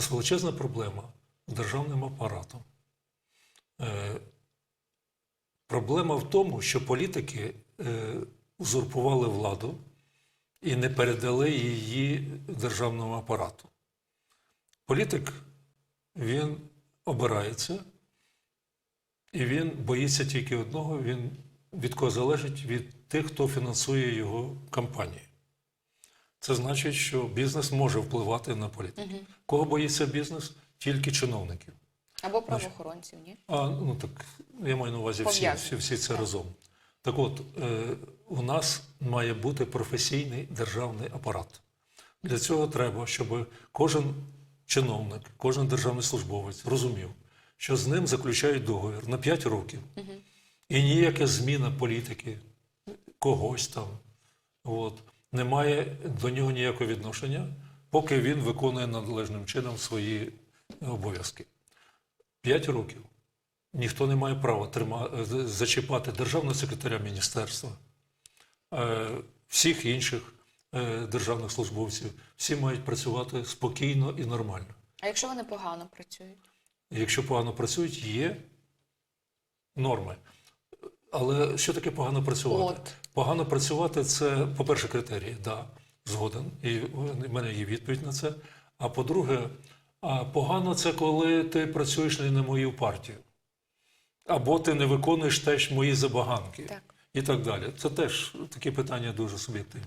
нас величезна проблема з державним апаратом. Е, Проблема в тому, що політики е, узурпували владу і не передали її державному апарату. Політик він обирається, і він боїться тільки одного: він від кого залежить від тих, хто фінансує його кампанії. Це значить, що бізнес може впливати на політику. Кого боїться бізнес? Тільки чиновників. Або правоохоронців, ні? А, ну так, я маю на увазі всі, всі, всі це Так. разом. Так от, е, у нас має бути професійний державний апарат. Для цього треба, щоб кожен чиновник, кожен державний службовець розумів, що з ним заключають договір на 5 років. І ніяка зміна політики когось там от, не має до нього ніякого відношення, поки він виконує належним чином свої обов'язки. 5 років. Ніхто не має права трима, зачіпати державного секретаря міністерства, е, всіх інших е, державних службовців. Всі мають працювати спокійно і нормально. А якщо вони погано працюють? Якщо погано працюють, є норми. Але що таке погано працювати? От. Погано працювати це, по-перше, критерії, да, згоден. І в мене є відповідь на це. А по-друге, погано це коли ти працюєш не на мою партію. Або ти не виконуєш теж мої забаганки Так. і так далі. Це теж такі питання дуже суб'єктивні.